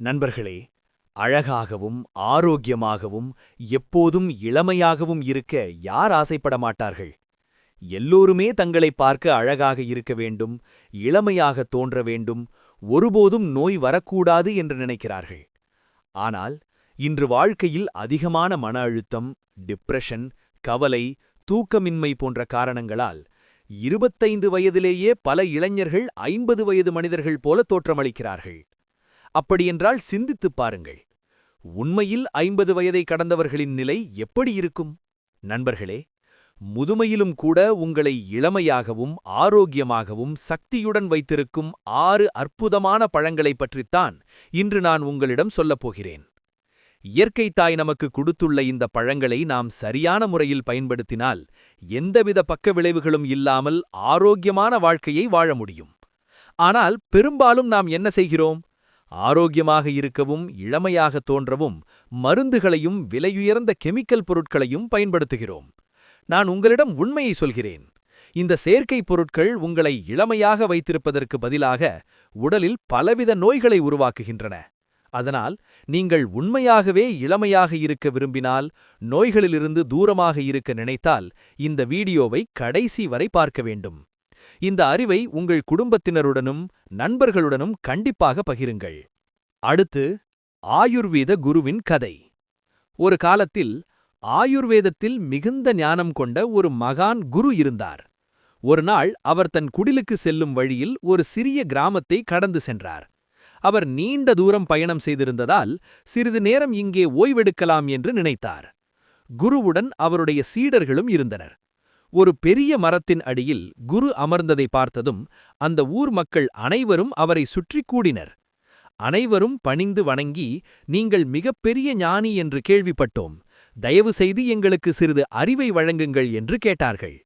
நண்பர்களே அழகாகவும் ஆரோக்கியமாகவும் எப்போதும் இளமையாகவும் இருக்க யார் ஆசைப்பட மாட்டார்கள் எல்லோருமே தங்களை பார்க்க அழகாக இருக்க வேண்டும் இளமையாக தோன்ற வேண்டும் ஒருபோதும் நோய் வரக்கூடாது என்று நினைக்கிறார்கள். ஆனால் இன்று வாழ்க்கையில் அதிகமான மன அழுத்தம் டிப்ரெஷன் கவலை தூக்கமின்மை போன்ற காரணங்களால் இருபத்தைந்து வயதிலேயே பல இளைஞர்கள் ஐம்பது வயது மனிதர்கள் போல தோற்றமளிக்கிறார்கள். அப்படியென்றால் சிந்தித்துப் பாருங்கள். உண்மையில் ஐம்பது வயதை கடந்தவர்களின் நிலை எப்படி இருக்கும்? நண்பர்களே முதுமையிலும் கூட உங்களை இளமையாகவும் ஆரோக்கியமாகவும் சக்தியுடன் வைத்திருக்கும் ஆறு அற்புதமான பழங்களைப் பற்றித்தான் இன்று நான் உங்களிடம் சொல்லப் போகிறேன். இயற்கை தாய் நமக்கு கொடுத்துள்ள இந்த பழங்களை நாம் சரியான முறையில் பயன்படுத்தினால் எந்தவித பக்க விளைவுகளும் இல்லாமல் ஆரோக்கியமான வாழ்க்கையை வாழ முடியும். ஆனால் பெரும்பாலும் நாம் என்ன செய்கிறோம்? ஆரோக்கியமாக இருக்கவும் இளமையாக தோன்றவும் மருந்துகளையும் விலையுயர்ந்த கெமிக்கல் பொருட்களையும் பயன்படுத்துகிறோம். நான் உங்களிடம் உண்மையை சொல்கிறேன். இந்த செயற்கை பொருட்கள் உங்களை இளமையாக வைத்திருப்பதற்கு பதிலாக உடலில் பலவித நோய்களை உருவாக்குகின்றன. அதனால் நீங்கள் உண்மையாகவே இளமையாக இருக்க விரும்பினால் நோய்களிலிருந்து தூரமாக இருக்க நினைத்தால் இந்த வீடியோவை கடைசி வரை பார்க்க வேண்டும். இந்த அறிவை உங்கள் குடும்பத்தினருடனும் நண்பர்களுடனும் கண்டிப்பாக பகிருங்கள். அடுத்து ஆயுர்வேத குருவின் கதை. ஒரு காலத்தில் ஆயுர்வேதத்தில் மிகுந்த ஞானம் கொண்ட ஒரு மகான் குரு இருந்தார். ஒரு நாள் அவர் தன் குடிலுக்கு செல்லும் வழியில் ஒரு சிறிய கிராமத்தை கடந்து சென்றார். அவர் நீண்ட தூரம் பயணம் செய்திருந்ததால் சிறிது நேரம் இங்கே ஓய்வெடுக்கலாம் என்று நினைத்தார். குருவுடன் அவருடைய சீடர்களும் இருந்தனர். ஒரு பெரிய மரத்தின் அடியில் குரு அமர்ந்ததை பார்த்ததும் அந்த ஊர் மக்கள் அனைவரும் அவரை சுற்றி கூடினர். அனைவரும் பணிந்து வணங்கி நீங்கள் மிகப்பெரிய ஞானி என்று கேள்விப்பட்டோம். தயவு செய்து எங்களுக்கு சிறிது அறிவை வழங்குங்கள் என்று கேட்டார்கள்.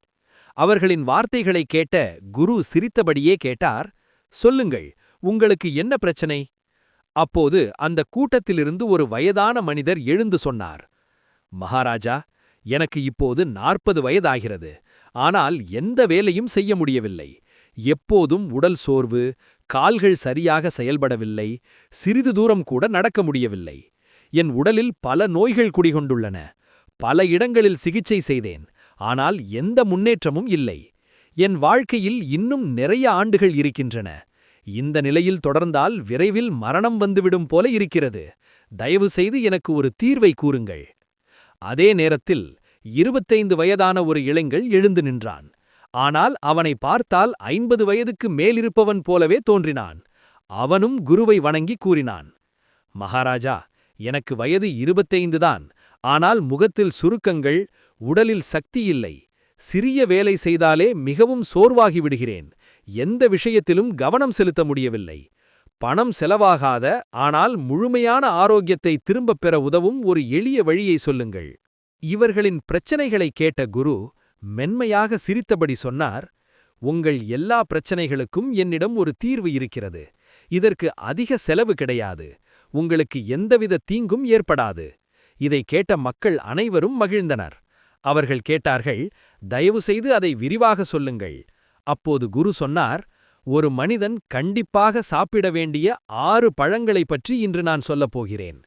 அவர்களின் வார்த்தைகளை கேட்ட குரு சிரித்தபடியே கேட்டார் சொல்லுங்கள் உங்களுக்கு என்ன பிரச்சனை? அப்போது அந்த கூட்டத்திலிருந்து ஒரு வயதான மனிதர் எழுந்து சொன்னார் மகாராஜா எனக்கு இப்போது நாற்பது வயதாகிறது. ஆனால் எந்த வேலையும் செய்ய முடியவில்லை. எப்போதும் உடல் சோர்வு கால்கள் சரியாக செயல்படவில்லை சிறிது தூரம் கூட நடக்க முடியவில்லை. என் உடலில் பல நோய்கள் குடிகொண்டுள்ளன. பல இடங்களில் சிகிச்சை செய்தேன். ஆனால் எந்த முன்னேற்றமும் இல்லை. என் வாழ்க்கையில் இன்னும் நிறைய ஆண்டுகள் இருக்கின்றன. இந்த நிலையில் தொடர்ந்தால் விரைவில் மரணம் வந்துவிடும் போல இருக்கிறது. தயவுசெய்து எனக்கு ஒரு தீர்வை கூறுங்கள். அதே நேரத்தில் இருபத்தைந்து வயதான ஒரு இளைஞள் எழுந்து நின்றான். ஆனால் அவனை பார்த்தால் ஐம்பது வயதுக்கு மேலிருப்பவன் போலவே தோன்றினான். அவனும் குருவை வணங்கி கூறினான் மகாராஜா எனக்கு வயது இருபத்தைந்து தான். ஆனால் முகத்தில் சுருக்கங்கள் உடலில் சக்தி இல்லை. சிறிய வேலை செய்தாலே மிகவும் சோர்வாகி விடுகிறேன். எந்த விஷயத்திலும் கவனம் செலுத்த முடியவில்லை. பணம் செலவாகாத ஆனால் முழுமையான ஆரோக்கியத்தை திரும்பப் பெற உதவும் ஒரு எளிய வழியை சொல்லுங்கள். இவர்களின் பிரச்சனைகளை கேட்ட குரு மென்மையாக சிரித்தபடி சொன்னார் உங்கள் எல்லா பிரச்சனைகளுக்கும் என்னிடம் ஒரு தீர்வு இருக்கிறது. இதற்கு அதிக செலவு கிடையாது. உங்களுக்கு எந்தவித தீங்கும் ஏற்படாது. இதை கேட்ட மக்கள் அனைவரும் மகிழ்ந்தனர். அவர்கள் கேட்டார்கள் தயவுசெய்து அதை விரிவாக சொல்லுங்கள். அப்போது குரு சொன்னார் ஒரு மனிதன் கண்டிப்பாக சாப்பிட வேண்டிய ஆறு பழங்களைப் பற்றி இன்று நான் சொல்லப் போகிறேன்.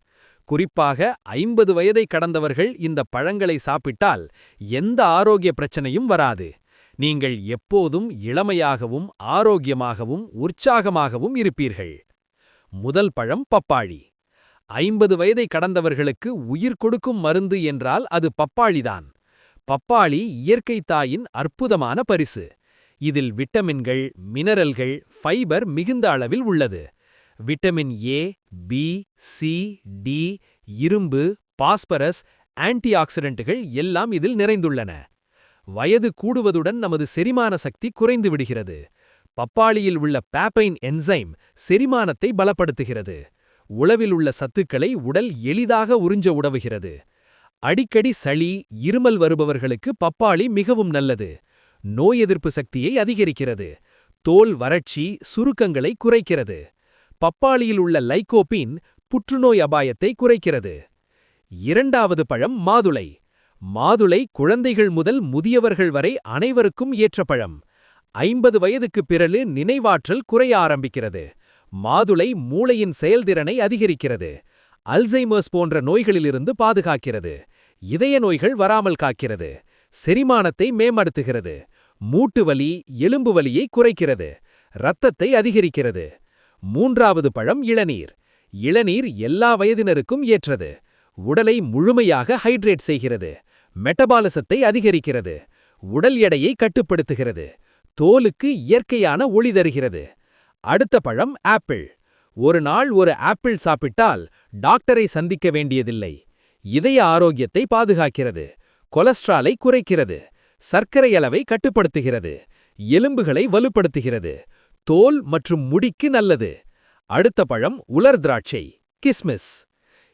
குறிப்பாக ஐம்பது வயதை கடந்தவர்கள் இந்த பழங்களை சாப்பிட்டால் எந்த ஆரோக்கிய பிரச்சனையும் வராது. நீங்கள் எப்போதும் இளமையாகவும் ஆரோக்கியமாகவும் உற்சாகமாகவும் இருப்பீர்கள். முதல் பழம் பப்பாளி. ஐம்பது வயதை கடந்தவர்களுக்கு உயிர் கொடுக்கும் மருந்து என்றால் அது பப்பாளிதான். பப்பாளி இயற்கை தாயின் அற்புதமான பரிசு. இதில் விட்டமின்கள் மினரல்கள் ஃபைபர் மிகுந்த அளவில் உள்ளது. Vitamin A B C D இரும்பு பாஸ்பரஸ் ஆன்டிஆக்சிடென்ட்டுகள் எல்லாம் இதில் நிறைந்துள்ளன. வயது கூடுவதுடன் நமது செரிமான சக்தி குறைந்து விடுகிறது. பப்பாளியில் உள்ள பேப்பைன் என்சைம் செரிமானத்தை பலப்படுத்துகிறது. உளவில் உள்ள சத்துக்களை உடல் எளிதாக உறிஞ்ச உடவுகிறது அடிக்கடி சளி இருமல் வருபவர்களுக்கு பப்பாளி மிகவும் நல்லது. நோய் எதிர்ப்பு சக்தியை அதிகரிக்கிறது. தோல் வறட்சி சுருக்கங்களை குறைக்கிறது. பப்பாளியில் உள்ள லைகோபின் புற்றுநோய் அபாயத்தை குறைக்கிறது. இரண்டாவது பழம் மாதுளை. மாதுளை குழந்தைகள் முதல் முதியவர்கள் வரை அனைவருக்கும் ஏற்ற பழம் ஐம்பது வயதுக்குப் பிறகு நினைவாற்றல் குறைய ஆரம்பிக்கிறது. மாதுளை மூளையின் செயல்திறனை அதிகரிக்கிறது. அல்சைமர்ஸ் போன்ற நோய்களிலிருந்து பாதுகாக்கிறது. இதய நோய்கள் வராமல் காக்கிறது. செரிமானத்தை மேம்படுத்துகிறது. மூட்டு வலி எலும்பு வலியை குறைக்கிறது இரத்தத்தை அதிகரிக்கிறது. மூன்றாவது பழம் இளநீர். இளநீர் எல்லா வயதினருக்கும் ஏற்றது. உடலை முழுமையாக ஹைட்ரேட் செய்கிறது. மெட்டபாலிசத்தை அதிகரிக்கிறது. உடல் எடையை கட்டுப்படுத்துகிறது. தோலுக்கு இயற்கையான ஒளி தருகிறது. அடுத்த பழம் ஆப்பிள். ஒரு நாள் ஒரு ஆப்பிள் சாப்பிட்டால் டாக்டரை சந்திக்க வேண்டியதில்லை. இதய ஆரோக்கியத்தை பாதுகாக்கிறது. கொலஸ்ட்ராலை குறைக்கிறது. சர்க்கரை அளவை கட்டுப்படுத்துகிறது. எலும்புகளை வலுப்படுத்துகிறது. தோல் மற்றும் முடிக்கு நல்லது. அடுத்த பழம் உலர் திராட்சை கிஸ்மிஸ்.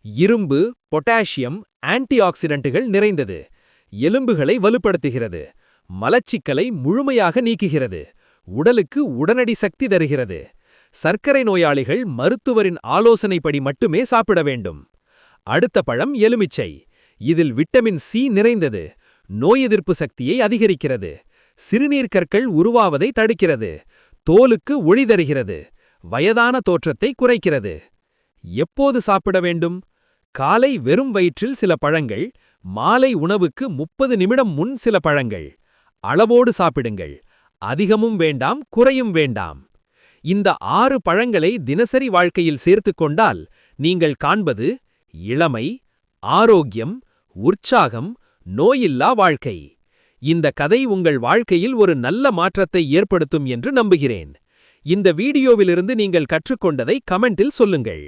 இரும்பு பொட்டாசியம் ஆன்டிஆக்சிடென்ட்டுகள் நிறைந்தது. எலும்புகளை வலுப்படுத்துகிறது. மலச்சிக்கலை முழுமையாக நீக்குகிறது. உடலுக்கு உடனடி சக்தி தருகிறது. சர்க்கரை நோயாளிகள் மருத்துவரின் ஆலோசனைப்படி மட்டுமே சாப்பிட வேண்டும். அடுத்த பழம் எலுமிச்சை. இதில் விட்டமின் சி நிறைந்தது. நோய் எதிர்ப்பு சக்தியை அதிகரிக்கிறது. சிறுநீர் கற்கள் உருவாவதை தடுக்கிறது. தோலுக்கு ஒளி தருகிறது. வயதான தோற்றத்தை குறைக்கிறது. எப்போது சாப்பிட வேண்டும்? காலை வெறும் வயிற்றில் சில பழங்கள் மாலை உணவுக்கு முப்பது நிமிடம் முன் சில பழங்கள். அளவோடு சாப்பிடுங்கள். அதிகமும் வேண்டாம் குறையும் வேண்டாம். இந்த ஆறு பழங்களை தினசரி வாழ்க்கையில் சேர்த்துக் கொண்டால் நீங்கள் காண்பது இளமை ஆரோக்கியம் உற்சாகம் நோயில்லா வாழ்க்கை. இந்த கதை உங்கள் வாழ்க்கையில் ஒரு நல்ல மாற்றத்தை ஏற்படுத்தும் என்று நம்புகிறேன். இந்த வீடியோவிலிருந்து நீங்கள் கற்றுக்கொண்டதை கமெண்டில் சொல்லுங்கள்.